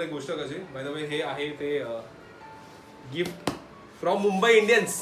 एक गोष्ट कशी? बाय द वे हे आहे ते गिफ्ट फ्रॉम मुंबई इंडियन्स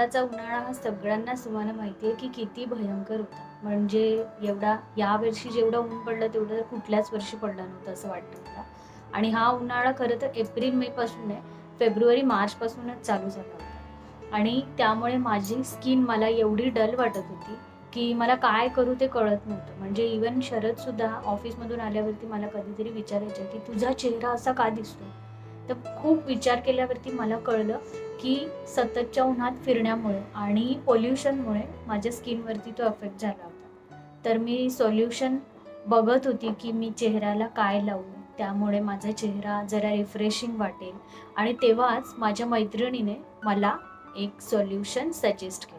यंदाचा उन्हाळा हा सगळ्यांनाच तुम्हाला माहिती आहे की किती भयंकर होता. म्हणजे एवढा या वर्षी जेवढं ऊन पडलं तेवढं तर कुठल्याच वर्षी पडलं नव्हतं असं वाटतं मला. आणि हा उन्हाळा खरं तर एप्रिल मे पासून नाही फेब्रुवारी मार्च पासूनच चालू झाला होता. आणि त्यामुळे माझी स्किन मला एवढी डल वाटत होती की मला काय करू ते कळत नव्हतं. म्हणजे इवन शरद सुद्धा ऑफिसमधून आल्यावरती मला कधीतरी विचारायचे की तुझा चेहरा असा का दिसतो तर खूप विचार केल्यावरती मला कळलं की सततच्या उन्हात फिरण्यामुळे आणि पोल्युशनमुळे माझ्या स्किनवरती तो अफेक्ट झाला होता. तर मी सोल्युशन बघत होती की मी चेहऱ्याला काय लावू त्यामुळे माझा चेहरा जरा रिफ्रेशिंग वाटेल आणि तेव्हाच माझ्या मैत्रिणीने मला एक सोल्युशन सजेस्ट केलं.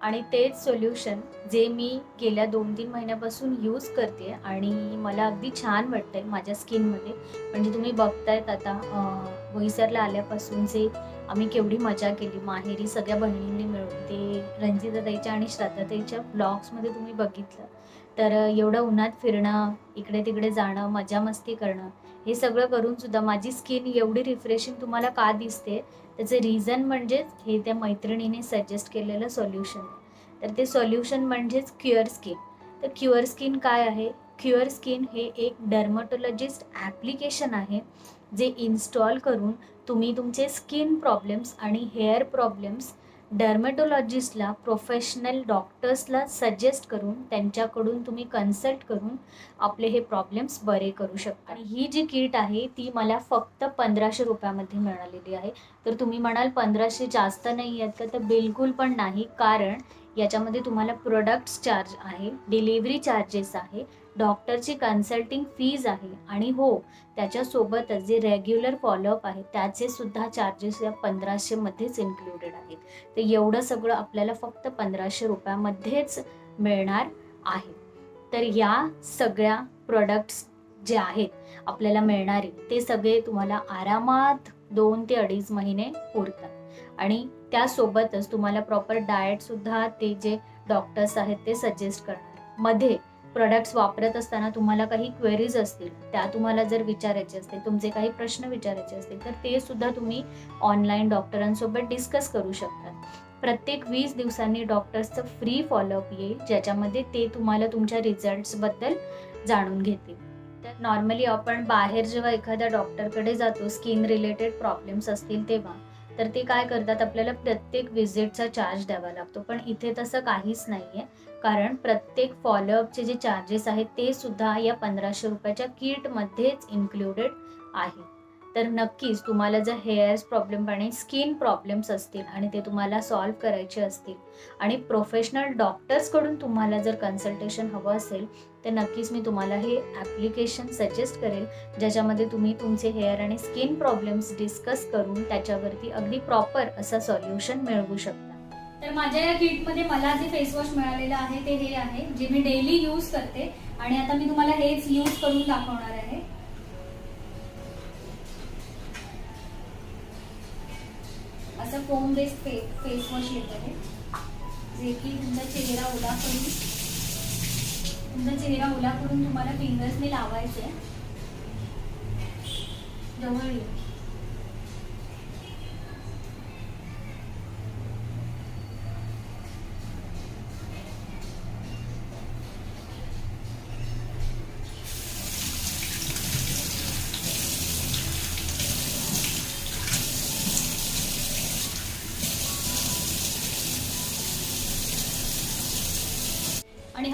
आणि तेच सोल्युशन जे मी गेल्या दोन तीन महिन्यापासून यूज करते आणि मला अगदी छान वाटतंय माझ्या स्किनमध्ये म्हणजे तुम्ही बघतायत आता अं, बोईसरला आल्यापासून जे आम्ही केवढी मजा केली. माहेरी सगळ्या बहिणींनी मिळून ते रंजिताताईच्या आणि श्रद्धाताईच्या ब्लॉग्समध्ये तुम्ही बघितलं. तर एवढं उन्हात फिरणं इकडे तिकडे जाणं मजा मस्ती करणं हे सगळं करून सुद्धा माझी स्किन एवढी रिफ्रेशिंग तुम्हाला का दिसते? त्याचं रिझन म्हणजेच हे त्या मैत्रिणीने सजेस्ट केलेलं सोल्युशन तर ते सोल्युशन म्हणजेच क्युअर स्किन तर क्युअर स्किन काय आहे? क्युअर स्किन हे एक डर्मटोलॉजिस्ट ॲप्लिकेशन आहे जे इन्स्टॉल करून तुम्ही तुमचे स्किन प्रॉब्लेम्स आणि हेअर प्रॉब्लेम्स डर्मेटोलॉजिस्टला प्रोफेशनल डॉक्टर्सला सजेस्ट करून त्यांच्याकडून तुम्ही कन्सल्ट करून आपले हे प्रॉब्लेम्स बरे करू शकता. आणि ही जी किट आहे ती मला फक्त पंधराशे रुपयामध्ये मिळालेली आहे. तर तुम्ही म्हणाल पंधराशे जास्त नाही आहेत का? तर बिलकुल पण नाही. कारण याच्यामध्ये तुम्हाला प्रोडक्ट्स चार्ज आहे डिलिव्हरी चार्जेस आहे. डॉक्टरची कन्सल्टिंग फीज आहे आणि हो त्याच्यासोबतच जे रेग्युलर फॉलोअप आहे त्याचे सुद्धा चार्जेस या पंधराशेमध्येच इन्क्लुडेड आहेत. तर एवढं सगळं आपल्याला फक्त पंधराशे रुपयामध्येच मिळणार आहे. तर या सगळ्या प्रोडक्ट्स जे आहेत आपल्याला मिळणारे ते सगळे तुम्हाला आरामात दोन ते अडीच महिने पुरतात आणि त्यासोबतच तुम्हाला प्रॉपर डाएटसुद्धा ते जे डॉक्टर्स आहेत ते सजेस्ट करणार. मध्ये प्रोडक्ट्स वापरत असताना तुम्हाला काही क्वेरीज असतील त्या तुम्हाला जर विचारायचे असतील तुमचे काही प्रश्न विचारायचे असतील तर ते सुद्धा तुम्ही ऑनलाईन डॉक्टरांसोबत डिस्कस करू शकता. प्रत्येक वीस दिवसांनी डॉक्टर्सचं फ्री फॉलोअप येईल ज्याच्यामध्ये ते तुम्हाला तुमच्या रिझल्ट्सबद्दल जाणून घेतील. तर नॉर्मली आपण बाहेर जेव्हा एखाद्या डॉक्टरकडे जातो स्किन रिलेटेड प्रॉब्लेम्स असतील तेव्हा तर ते काय करतात आपल्याला प्रत्येक विजिटचा चार्ज द्यावा लागतो. पण इथे तसं काहीच नाही आहे कारण प्रत्येक फॉलोअपचे जे चार्जेस आहेत ते सुद्धा या पंधराशे रुपयाच्या किटमध्येच इन्क्लुडेड आहे तर नक्कीच तुम्हाला जर हेअर्स प्रॉब्लेम आणि स्किन प्रॉब्लेम्स असतील आणि ते तुम्हाला सॉल्व्ह करायचे असतील आणि प्रोफेशनल डॉक्टर्सकडून तुम्हाला जर कन्सल्टेशन हवं असेल तर नक्कीच मी तुम्हाला हे ॲप्लिकेशन सजेस्ट करेल ज्याच्यामध्ये तुम्ही तुमचे हेअर आणि स्किन प्रॉब्लेम्स डिस्कस करून त्याच्यावरती अगदी प्रॉपर असं सॉल्युशन मिळवू शकता. तर माझ्या या किटमध्ये मला जे फेस वॉश मिळालेलं आहे ते हे आहे जे मी डेली यूज करते. आणि आता मी तुम्हाला हेच यूज करून दाखवणार आहे. असं फोम बेस्ड फे फेस वॉश येत आहे जे की तुमचा चेहरा ओला करून तुमचा चेहरा ओला करून तुम्हाला फिंगर्सने लावायचं आहे जवळ येईल.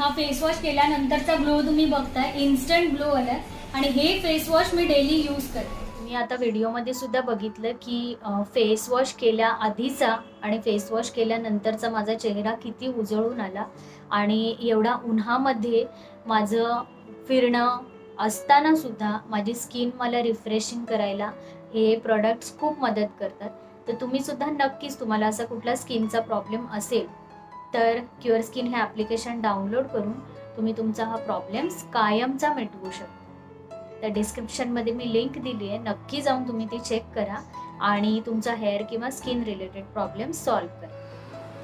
हा फेस वॉश केल्यानंतरचा ग्लो तुम्ही बघताय इन्स्टंट ग्लो आलाय. आणि हे फेस वॉश मी डेली यूज करते. मी आता व्हिडिओमध्ये सुद्धा बघितलं की फेस वॉश केल्या आधीचा आणि फेस वॉश केल्यानंतरचा माझा चेहरा किती उजळून आला. आणि एवढा उन्हामध्ये माझं फिरणं असताना सुद्धा माझी स्किन मला रिफ्रेशिंग करायला हे प्रॉडक्ट्स खूप मदत करतात. तर तुम्ही सुद्धा नक्कीच तुम्हाला असा कुठला स्किनचा प्रॉब्लेम असेल तर क्युअर स्किन हे ॲप्लिकेशन डाउनलोड करून तुम्ही तुमचा हा प्रॉब्लेम्स कायमचा मिटवू शकता. त्या डिस्क्रिप्शनमध्ये मी लिंक दिली आहे. नक्की जाऊन तुम्ही ती चेक करा आणि तुमचा हेअर किंवा स्किन रिलेटेड प्रॉब्लेम सॉल्व्ह करा.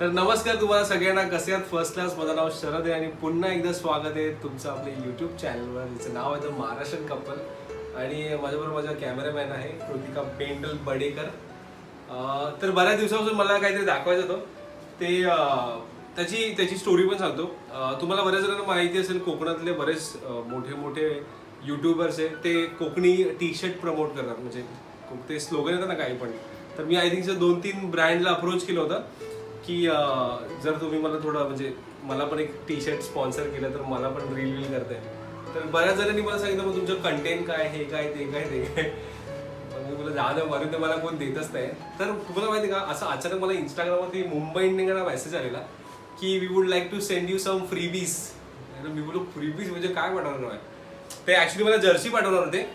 तर नमस्कार तुम्हाला सगळ्यांना. कसे आहात? फर्स्ट क्लास माझं नाव शरद आहे आणि पुन्हा एकदा स्वागत आहे तुमचं आपल्या युट्यूब चॅनलवर जिचं नाव आहे तर महाराष्ट्र कपल आणि माझ्याबरोबर माझा कॅमेरामॅन आहे कृतिका पेंडल बडेकर. तर बऱ्याच दिवसापासून मला काहीतरी दाखवायचं होतं. ते त्याची त्याची स्टोरी पण सांगतो. तुम्हाला बऱ्याच जणांना माहिती असेल कोकणातले बरेच मोठे मोठे युट्यूबर्स आहे. ते कोकणी टी शर्ट प्रमोट करतात. म्हणजे ते स्लोगन येतात ना काही पण. तर मी आय थिंक दोन तीन ब्रँडला अप्रोच केलं होतं की जर तुम्ही मला थोडं म्हणजे मला पण एक टी शर्ट स्पॉन्सर केलं तर मला पण रील वील करता येईल तर बऱ्याच जणांनी मला सांगितलं मग तुमचं कंटेंट काय हे काय ते काय ते? काय मग जाणं मारून ते मला कोण देतच नाही. तर तुम्हाला माहिती का असं अचानक मला इंस्टाग्रामवरती मुंबई इंडियनला मेसेज आलेला की we would like to send you some freebies मी बोलो फ्रीबीज म्हणजे काय पाठवणार आहे? ते ऍक्च्युली मला जर्सी पाठवणार होते.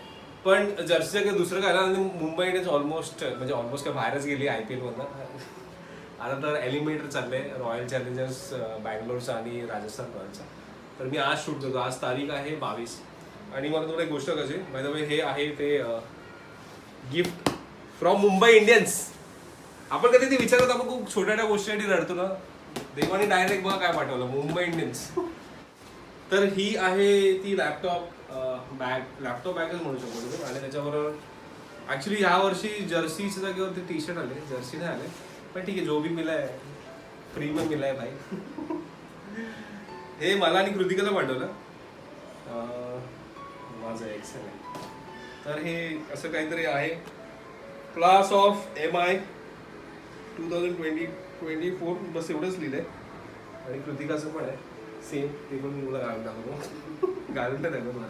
पण जर्सीचं काही दुसरं काय ना आणि मुंबई इंडियन्स ऑलमोस्ट म्हणजे ऑलमोस्ट काय बाहेरच गेली आय पी एलमधनं आता तर एलिमिनेटर चालले रॉयल चॅलेंजर्स बँगलोरचा आणि राजस्थान रॉयलचा तर मी आज शूट करतो. आज तारीख आहे बावीस. आणि मला तुम्हाला एक गोष्ट कशी माहिती हे आहे ते गिफ्ट फ्रॉम मुंबई इंडियन्स आपण कधी ते विचारत आपण खूप छोट्या छोट्या गोष्टीसाठी रडतो ना. देवाने डायरेक्ट बघा काय पाठवलं मुंबई इंडियन्स तर ही आहे ती लॅपटॉप बॅग लॅपटॉप बॅगच म्हणू शकतो तुम्ही. आणि त्याच्याबरोबर ऍक्च्युली ह्या वर्षी जर्सीच्या जागेवरती टी शर्ट आले जर्सी नाही आले. पण ठीक आहे जो भी मिलाय फ्री में मिलाय भाई. हे मला आणि कृतिकाला पाठवलं. माझं एक्सेल आहे. तर हे असं काहीतरी आहे. Class of M I two thousand twenty twenty four बस एवढंच लिहिलं आहे आणि कृतिकाचं पण आहे. सेम ते पण मी तुला घालून दाखवतो. घालून नाही दाखवतो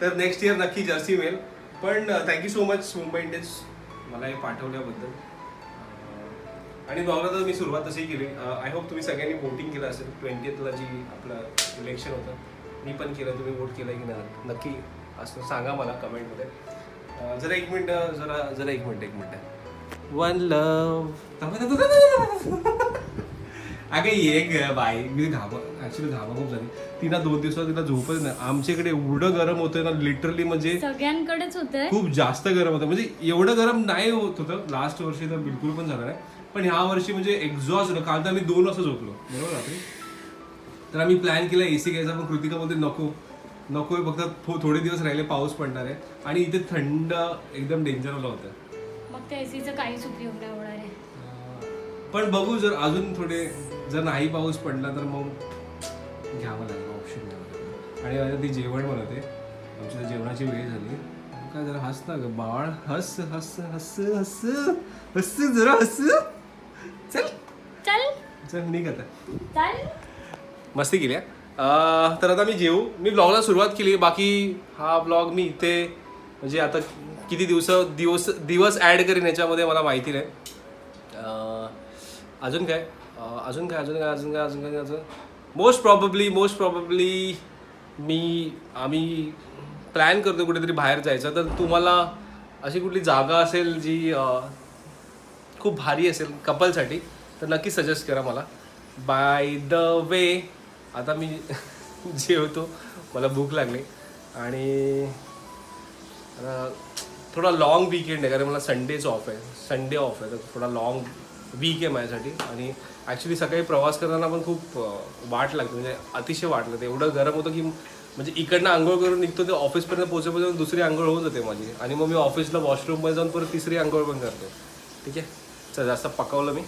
तर नेक्स्ट इयर नक्की जर्सी मिळेल पण thank you so much Mumbai Indians मला हे पाठवल्याबद्दल. आणि ब्लॉगला तर मी सुरुवात तशी केली. आय होप तुम्ही सगळ्यांनी वोटिंग केलं असेल. ट्वेंटीला जी आपलं इलेक्शन होतं मी पण केलं. तुम्ही वोट केलं की नाही नक्की असं सांगा मला कमेंटमध्ये. जरा एक मिनटं जरा जरा एक मिनटं एक मिनटं. वन लव अगं ये ग बाई. मी घामा ऍक्च्युली घामा खूप झाली तिला दोन दिवसात तिला झोपच नाही. आमच्याकडे एवढं गरम होतं ना लिटरली म्हणजे सगळ्यांकडेच होतंय. खूप जास्त गरम होतं म्हणजे एवढं गरम नाही होत होतं. लास्ट वर्षी तर बिलकुल पण झालं नाही. पण ह्या वर्षी म्हणजे एक्झॉस्ट होतं. काल तर आम्ही दोन वाजता झोपलो. बरोबर रात्री? तर आम्ही प्लॅन केला एसी घ्यायचा पण कृतिका बोलते नको. नको आहे. फक्त थोडे दिवस राहिले पाऊस पडणार आहे. आणि इथे थंड एकदम डेंजरला होतं. मग त्या एसीचं काहीच उपयोग नाही होणार आहे. पण बघू जर अजून थोडे जर नाही पाऊस पडला तर मग घ्यावं लागेल ऑप्शन घ्यावं लागेल. आणि आता ती जेवण बनवते. आमची तर जेवणाची वेळ झाली. काय जरा हस ना ग बाळ. हस हस हस हस हस जरा हस. चल. चल. चल निघ आता. चल. मस्ती केली हा. अं, तर आता मी जेवू मी ब्लॉगला सुरुवात केली. बाकी हा ब्लॉग मी इथे म्हणजे आता किती दिवस दिवस दिवस ॲड करीन याच्यामध्ये मला माहिती नाही. अजून काय? अजून काय अजून काय अजून काय अजून काय अजून मोस्ट प्रॉबली मोस्ट प्रॉबब्ली मी आम्ही प्लॅन करतो कुठेतरी बाहेर जायचं. तर तुम्हाला अशी कुठली जागा असेल जी खूप भारी असेल कपलसाठी तर नक्की सजेस्ट करा मला. बाय द वे आता मी जेवतो. मला भूक लागली. आणि थोडा लॉंग विकेंड आहे कारण मला संडेच ऑफ आहे. संडे ऑफ आहे तर थोडा लॉंग वीक आहे माझ्यासाठी. आणि ॲक्च्युली सकाळी प्रवास करताना पण खूप वाट लागते. म्हणजे अतिशय वाट लागते. एवढं गरम होतं की म्हणजे इकडनं आंघोळ करून निघतो ते ऑफिसपर्यंत पोहोचेपर्यंत दुसरी आंघोळ होऊन जाते माझी. आणि मग मी ऑफिसला वॉशरूममध्ये जाऊन परत तिसरी आंघोळ पण करतो. ठीक आहे? चल जास्त पकवलं मी.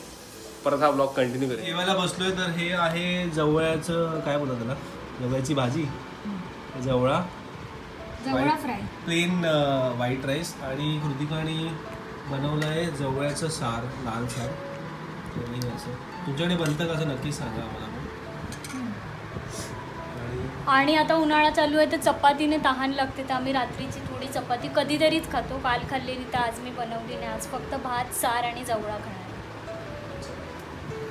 परत हा ब्लॉग कंटिन्यू करेन. जेवायला बसलोय तर हे आहे जवळ्याचं काय बोलतात त्याला? जवळ्याची भाजी. जवळा. जवळा फ्राय प्लेन व्हाईट राईस आणि कृतिकाने बनवलं आहे जवळ्याचं सार लाल सार. असं तुमच्याकडे बनतं का असं नक्की सांगा आम्हाला. आणि आणि आता उन्हाळा चालू आहे तर चपातीने तहान लागते तर आम्ही रात्रीची थोडी चपाती कधीतरीच खातो. काल खाल्लेली तर आज मी बनवली नाही. आज फक्त भात सार आणि जवळा खाणार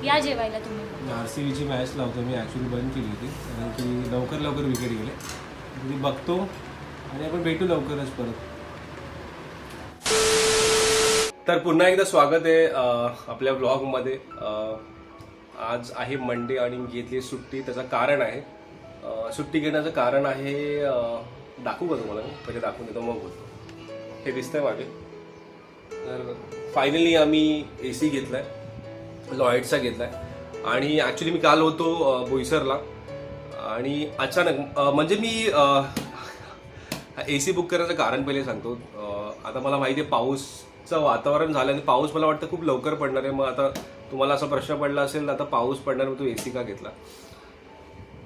या जेवायला तुम्ही. आर सी बीची मॅच लावतो मी ॲक्च्युली बंद केली होती. कारण की लवकर लवकर विकेट गेले. मी बघतो. आणि आपण भेटू लवकरच परत. तर पुन्हा एकदा स्वागत आहे आपल्या ब्लॉगमध्ये आज आहे मंडे आणि घेतली सुट्टी. त्याचं कारण आहे सुट्टी घेण्याचं कारण आहे दाखवू का तुम्हाला? पहिले दाखवून देतो मग बोलतो. हे दिसतंय मागे. तर फायनली आम्ही ए सी घेतलाय लॉयडचा घेतलाय. आणि ॲक्च्युली मी काल होतो बोईसरला. आणि अचानक म्हणजे मी ए सी बुक करायचं कारण पहिले सांगतो. आता मला माहिती आहे पाऊसचं वातावरण झालं आणि पाऊस मला वाटतं खूप लवकर पडणार आहे. मग आता तुम्हाला असा प्रश्न पडला असेल आता पाऊस पडणार मग तू ए सी का घेतला?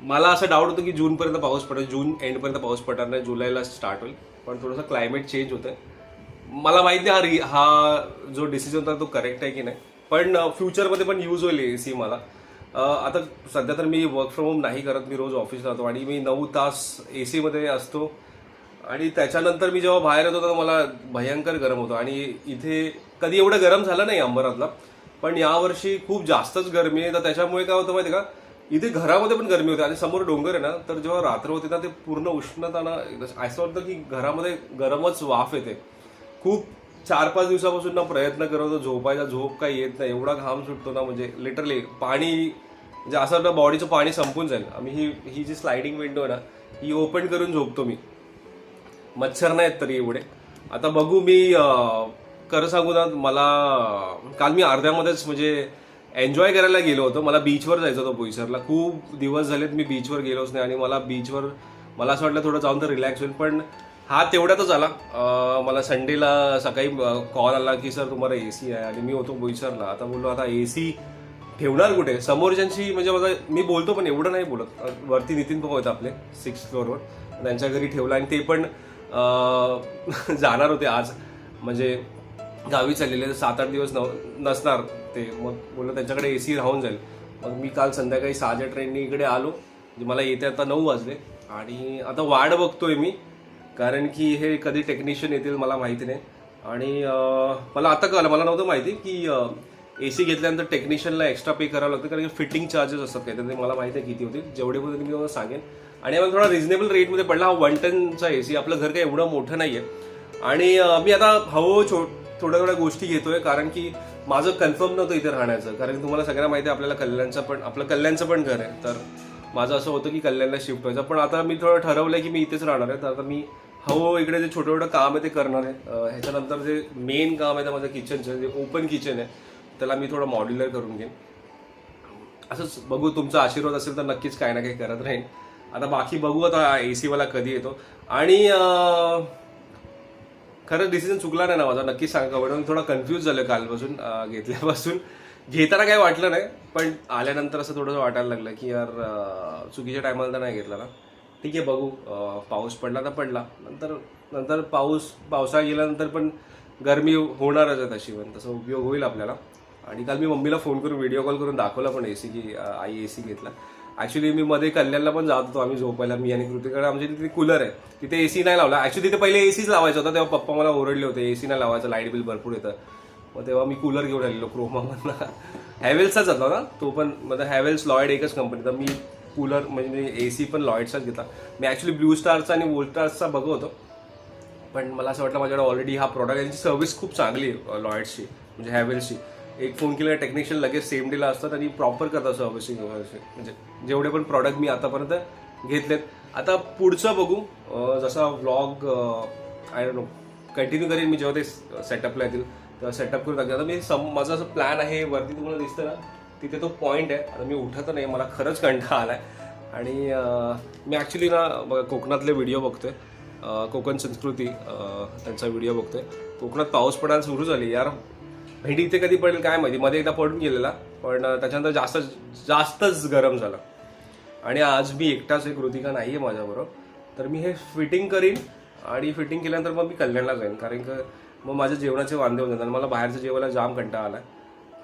मला असं डाऊट होतं की जूनपर्यंत पाऊस पडेल जून एंडपर्यंत पाऊस पडणार नाही जुलैला स्टार्ट होईल. पण थोडंसं क्लायमेट चेंज होतं मला माहिती आहे हा रि हा जो डिसिजन होता तो करेक्ट आहे की नाही. पण फ्युचरमध्ये पण यूज होईल ए सी मला आता सध्या तर मी वर्क फ्रॉम होम नाही करत. मी रोज ऑफिसला जातो आणि मी नऊ तास ए सीमध्ये असतो. आणि त्याच्यानंतर मी जेव्हा बाहेर येतो तर मला भयंकर गरम होतं. आणि इथे कधी एवढं गरम झालं नाही अंबरातला पण यावर्षी खूप जास्तच गरमी आहे. तर त्याच्यामुळे काय होतं माहिती आहे का? इथे घरामध्ये पण गरमी होते. आणि समोर डोंगर आहे ना तर जेव्हा रात्र होते ना ते पूर्ण उष्णता ना असं वाटतं की घरामध्ये गरमच वाफ येते. खूप चार पाच दिवसापासून ना प्रयत्न करत होतो झोपायचा झोप काही येत नाही. एवढा घाम सुटतो ना म्हणजे लिटरली पाणी म्हणजे असं वाटतं बॉडीचं पाणी संपून जाईल. आम्ही ही ही जी स्लायडिंग विंडो आहे ना ही ओपन करून झोपतो मी. मच्छर नाहीत तरी एवढे. आता बघू मी खरं सांगू ना मला काल मी अर्ध्यामध्येच म्हणजे एन्जॉय करायला गेलो होतो. मला बीचवर जायचं होतं बोईसरला. खूप दिवस झालेत मी बीचवर गेलोच नाही आणि मला बीचवर मला असं वाटलं थोडं जाऊन तर रिलॅक्स होईल. पण हा तेवढ्यातच आला. मला संडेला सकाळी कॉल आला की सर तुम्हाला ए सी आहे. आणि मी होतो बोईसरला. आता बोललो आता ए सी ठेवणार कुठे? समोरच्यांशी म्हणजे माझा मी बोलतो पण एवढं नाही बोलत. वरती नितीन पप्पा होते आपले सिक्स फ्लोअरवर त्यांच्या घरी ठेवला आणि ते पण जाणार होते आज. म्हणजे गावी चाललेले सात आठ दिवस नव नसणार ते. मग बोललं त्यांच्याकडे ए सी राहून जाईल. मग मी काल संध्याकाळी सहाच्या ट्रेननी इकडे आलो. म्हणजे मला येते आता नऊ वाजले. आणि आता वाढ बघतोय मी. कारण की हे कधी टेक्निशियन येतील मला माहिती नाही. आणि मला आता कळलं. मला नव्हतं माहिती की ए सी घेतल्यानंतर टेक्निशियनला एक्स्ट्रा पे करावं लागतं. कारण की फिटिंग चार्जेस असतात काही तर ते मला माहिती आहे किती होतील. जेवढे होते मी तुम्हाला सांगेन. आणि मग थोडा रिझनेबल रेटमध्ये पडला. हा वन टनचा ए सी आपलं घर काही एवढं मोठं नाही आहे आणि मी आता हवं छो थोड्या थोड्या गोष्टी घेतोय. कारण की माझं कन्फर्म नव्हतं इथे राहण्याचं. कारण की तुम्हाला सगळ्यांना माहिती आहे आपल्याला कल्याणचं पण आपलं कल्याणचं पण घर आहे. तर माझं असं होतं की कल्याणला शिफ्ट व्हायचं. पण आता मी थोडं ठरवलं की मी इथेच राहणार आहे. तर आता मी हवं इकडे जे छोटं छोटं काम आहे ते करणार आहे. ह्याच्यानंतर जे मेन काम आहे ते माझं किचनचं जे ओपन किचन आहे त्याला मी थोडं मॉड्युलर करून घेईन. असंच बघू तुमचा आशीर्वाद असेल तर नक्कीच काही ना काही करत राहीन. आता बाकी बघू आता ए सीवाला कधी येतो. आणि खरं खरंच डिसिजन चुकला नाही ना माझा नक्कीच सांगा म्हणून थोडा कन्फ्यूज झालो कालपासून घेतल्यापासून. घेताना काही वाटलं नाही पण आल्यानंतर असं थोडंसं वाटायला लागलं की यार चुकीच्या टायमाला तर नाही घेतला ना. ठीक आहे बघू. पाऊस पडला तर पडला. नंतर नंतर पाऊस पावसाळा गेल्यानंतर पण गरमी होणारच आहे तशी पण तसा उपयोग होईल आपल्याला. आणि काल मी मम्मीला फोन करून व्हिडिओ कॉल करून दाखवला पण एसी की आई आई सी घेतला. ॲक्च्युली मी मध्ये कल्याणला पण जात होतो आम्ही झोपायला. मी आणि कृतिकडे आमच्या तिथे कूलर आहे. तिथे एसी नाही लावला. ॲक्च्युली तिथे पहिले एसीच लावायचा होता तेव्हा पप्पा मला ओरडले होते एसी नाही लावायचं लाइट बिल भरपूर येतं. मग तेव्हा मी कूलर घेऊन आलेलो क्रोमामधला हॅवेल्सचाच होता ना? तो पण म्हणजे हॅवेल्स लॉयड एकच कंपनी तर मी कूलर म्हणजे ए सी पण लॉयडचाच घेतला. मी ॲक्च्युली ब्लू स्टारचा आणि वोल्टार्सचा बघत होतो. पण मला असं वाटलं माझ्याकडे ऑलरेडी हा प्रॉडक्ट यांची सर्व्हिस खूप चांगली आहे लॉयडची म्हणजे हॅवेल्सची एक फोन केला टेक्निशियन लगेच सेम डेला असतात आणि प्रॉपर करतात सर्व्हिसिंग म्हणजे जेवढे पण प्रॉडक्ट मी आतापर्यंत घेतलेत. आता पुढचं बघू. जसा व्लॉग आय नो कंटिन्यू करेन मी जेव्हा ते सेटअपला येतील. तेव्हा सेटअप करून टाकते. आता मी सम माझा असं प्लॅन आहे वरती तुम्हाला दिसतं ना तिथे तो पॉईंट आहे. आता मी उठत नाही मला खरंच कंटाळा आहे आणि मी ॲक्च्युली ना कोकणातले व्हिडिओ बघतोय. कोकण संस्कृती त्यांचा व्हिडिओ बघतोय. कोकणात पाऊस पडायला सुरू झाली. यार भेंडी इथे कधी पडेल काय माहिती? मध्ये एकदा पडून गेलेला. पण त्याच्यानंतर जास्त जास्तच गरम झालं. आणि आज मी एकटाच एक कृतिका नाही आहे माझ्याबरोबर. तर मी हे फिटिंग करीन आणि फिटिंग केल्यानंतर मग मी कल्याणला जाईन. कारण का मग माझ्या जेवणाचे वांदे होऊन आणि मला बाहेरचं जेवायला जाम कंटाळा आला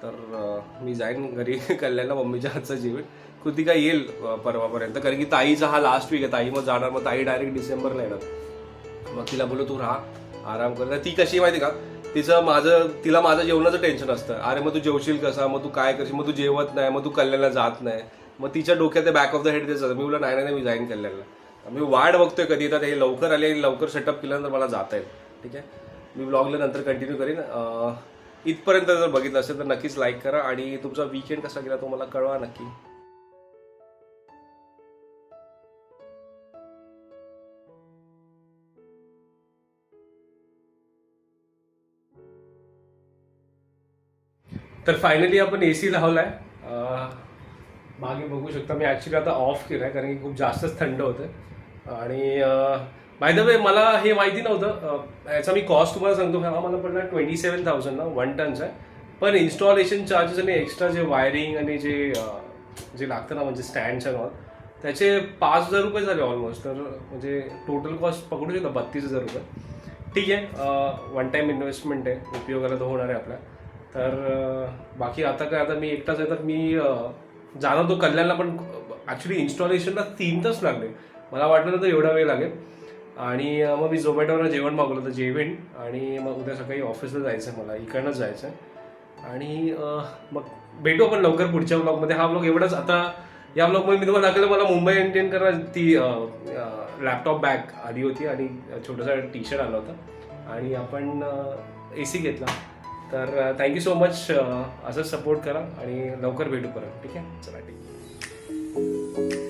तर मी जाईन घरी कल्याणला मम्मीच्या हातचं जेवेन. कृतिका येईल परवापर्यंत. कारण की ताईचा हा लास्ट वीक आहे. ताई मग जाणार. मग ताई डायरेक्ट डिसेंबरला येणार. मग तिला बोलो तू राहा आराम कर. ती कशी आहे माहिती का? तिचं माझं तिला माझं जेवणाचं टेन्शन असतं. अरे मग तू जेवशील कसा? मग तू काय करशील? मग तू जेवत नाही मग तू कल्याणला जात नाही. मग तिच्या डोक्यात बॅक ऑफ द हेड तेच मी बोललो नाही नाही मी जाईन कल्याणला. मी वाट बघतोय कधी. येतात हे लवकर आले आणि लवकर सेटअप केल्यानंतर मला जाता येईल. ठीक आहे? मी ब्लॉगला नंतर कंटिन्यू करीन. इथपर्यंत जर बघितलं असेल तर नक्कीच लाईक करा. आणि तुमचा वीकेंड कसा गेला तो मला कळवा नक्की. तर फायनली आपण ए सी लावलाय. आहे मागे बघू शकता मी ॲक्च्युली आता ऑफ केलाय कारण की खूप जास्तच थंड होतं आणि बाय द वे मला हे माहिती नव्हतं. याचा मी कॉस्ट तुम्हाला सांगतो. हा मला पडला ट्वेंटी सेवन थाउजंड ना वन टनचा आहे. पण इन्स्टॉलेशन चार्जेस आणि एक्स्ट्रा जे वायरिंग आणि जे जे लागतं ना म्हणजे स्टँड्स अँड ऑल त्याचे पाच हजार रुपये झाले ऑलमोस्ट तर म्हणजे टोटल कॉस्ट पकडू शकता बत्तीस हजार रुपये. ठीक आहे. वन टाईम इन्व्हेस्टमेंट आहे. उपयोगाला तो होणार आहे आपल्या. तर बाकी आता काय आता मी एकटाच आहे तर मी जाणार तो कल्याणला पण ॲक्च्युली इन्स्टॉलेशनला तीन तास लागले. मला वाटलं नव्हतं एवढा वेळ लागेल. आणि मग मी झोमॅटोवर जेवण मागवलं होतं जेवण. आणि मग उद्या सकाळी ऑफिसला जायचं आहे मला इकडनंच जायचं आहे आणि मग भेटू आपण लवकर पुढच्या ब्लॉगमध्ये हा ब्लॉग एवढाच आता या ब्लॉगमध्ये मी तुम्हाला दाखवलं मला मुंबई इंडियन करा ती लॅपटॉप बॅग आली होती. आणि छोटंसं टी शर्ट आलं होतं. आणि आपण ए सी घेतला. तर थँक्यू सो मच असंच सपोर्ट करा आणि लवकर भेटू परत. ठीक आहे? चला ठीक. आहे